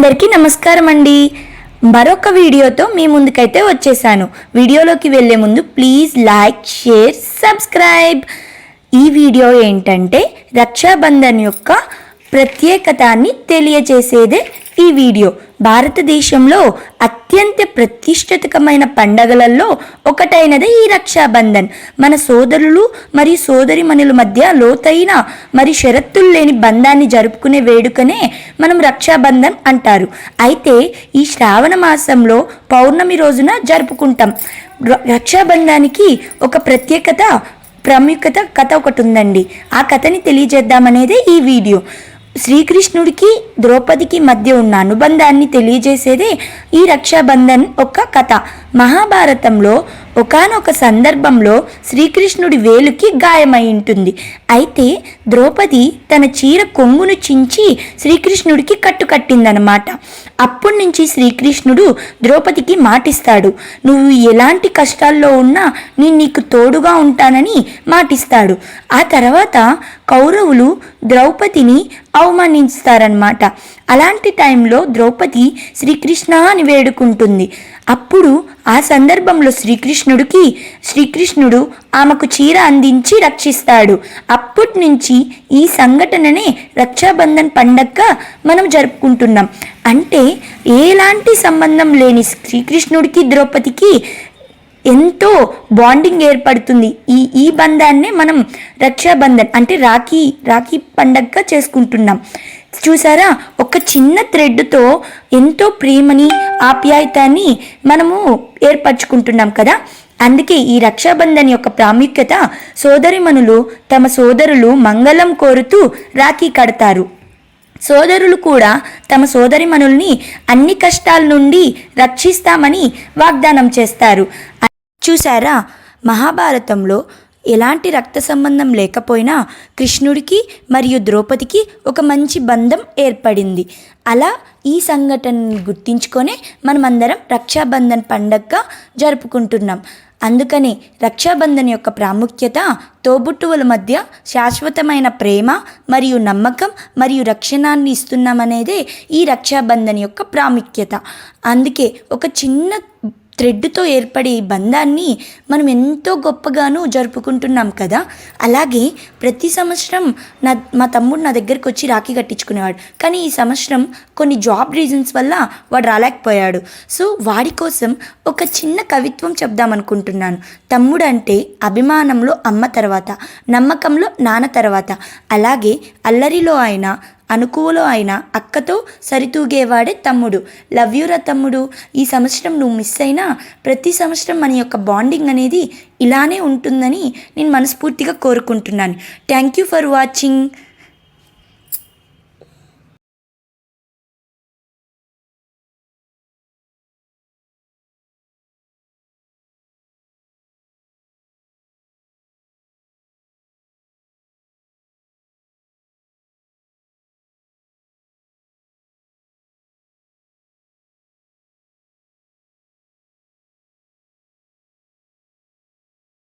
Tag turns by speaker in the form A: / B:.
A: అందరికీ నమస్కారం అండి. మరొక వీడియోతో మీ ముందుకైతే వచ్చేసాను. వీడియోలోకి వెళ్ళే ముందు ప్లీజ్ లైక్ షేర్ సబ్స్క్రైబ్. ఈ వీడియో ఏంటంటే రక్షాబంధన్ యొక్క ప్రత్యేకతాన్ని తెలియజేసేదే ఈ వీడియో. భారతదేశంలో అత్యంత ప్రతిష్ఠితకమైన పండగలలో ఒకటైనదే ఈ రక్షాబంధన్. మన సోదరులు మరియు సోదరిమణుల మధ్య లోతైన మరి షరతులు లేని బంధాన్ని జరుపుకునే వేడుకనే మనం రక్షాబంధన్ అంటారు. అయితే ఈ శ్రావణ మాసంలో పౌర్ణమి రోజున జరుపుకుంటాం. రక్షాబంధానికి ఒక ప్రత్యేకత ప్రాముఖ్యత కథ ఒకటి ఉందండి ఆ కథని తెలియజేద్దామనేదే ఈ వీడియో. శ్రీకృష్ణుడికి ద్రౌపదికి మధ్య ఉన్న అనుబంధాన్ని తెలియజేసేదే ఈ రక్షాబంధన్ ఒక కథ. మహాభారతంలో ఒకానొక సందర్భంలో శ్రీకృష్ణుడి వేలుకి గాయమై ఉంటుంది అయితే ద్రౌపది తన చీర కొంగును చించి శ్రీకృష్ణుడికి కట్టుకట్టిందనమాట. అప్పటి నుంచి శ్రీకృష్ణుడు ద్రౌపదికి మాటిస్తాడు. నువ్వు ఎలాంటి కష్టాల్లో ఉన్నా నేను నీకు తోడుగా ఉంటానని మాటిస్తాడు. ఆ తర్వాత కౌరవులు ద్రౌపదిని అవమానిస్తారనమాట. అలాంటి టైంలో ద్రౌపది శ్రీకృష్ణ అని వేడుకుంటుంది. అప్పుడు ఆ సందర్భంలో శ్రీకృష్ణుడికి శ్రీకృష్ణుడు ఆమెకు చీర అందించి రక్షిస్తాడు. అప్పటి నుంచి ఈ సంఘటననే రక్షాబంధన్ పండగగా మనం జరుపుకుంటున్నాం. అంటే ఎలాంటి సంబంధం లేని శ్రీకృష్ణుడికి ద్రౌపదికి ఎంతో బాండింగ్ ఏర్పడుతుంది. ఈ ఈ బంధాన్నే మనం రక్షాబంధన్ అంటే రాఖీ రాఖీ పండగగా చేసుకుంటున్నాం. చూసారా? ఒక చిన్న థ్రెడ్తో ఎంతో ప్రేమని ఆప్యాయతని మనము ఏర్పరచుకుంటున్నాం కదా? అందుకే ఈ రక్షాబంధన్ యొక్క ప్రాముఖ్యత సోదరిమణులు తమ సోదరులు మంగళం కోరుతూ రాఖీ కడతారు. సోదరులు కూడా తమ సోదరిమణుల్ని అన్ని కష్టాల నుండి రక్షిస్తామని వాగ్దానం చేస్తారు. చూసారా? మహాభారతంలో ఎలాంటి రక్త సంబంధం లేకపోయినా కృష్ణుడికి మరియు ద్రౌపదికి ఒక మంచి బంధం ఏర్పడింది. అలా ఈ సంఘటనని గుర్తించుకొనే మనమందరం రక్షాబంధన్ పండగగా జరుపుకుంటున్నాం. అందుకనే రక్షాబంధన్ యొక్క ప్రాముఖ్యత తోబుట్టువుల మధ్య శాశ్వతమైన ప్రేమ మరియు నమ్మకం మరియు రక్షణాన్ని ఇస్తున్నామనేదే ఈ రక్షాబంధన్ యొక్క ప్రాముఖ్యత. అందుకే ఒక చిన్న థ్రెడ్తో ఏర్పడే ఈ బంధాన్ని మనం ఎంతో గొప్పగాను జరుపుకుంటున్నాం కదా. అలాగే ప్రతి సంవత్సరం నా మా తమ్ముడు నా దగ్గరికి వచ్చి రాఖీ కట్టించుకునేవాడు. కానీ ఈ సంవత్సరం కొన్ని జాబ్ రీజన్స్ వల్ల వాడు రాలేకపోయాడు. సో వాడి కోసం ఒక చిన్న కవిత్వం చెప్దామనుకుంటున్నాను తమ్ముడు అంటే అభిమానంలో అమ్మ తర్వాత నమ్మకంలో నాన్న తర్వాత. అలాగే అల్లరిలో అయినా అనుకూలం అయినా అక్కతో సరితూగేవాడే తమ్ముడు. లవ్ యూరా తమ్ముడు. ఈ సంవత్సరం నువ్వు మిస్ అయినా ప్రతి సంవత్సరం మన యొక్క బాండింగ్ అనేది ఇలానే ఉంటుందని నేను మనస్ఫూర్తిగా కోరుకుంటున్నాను. Thank you for watching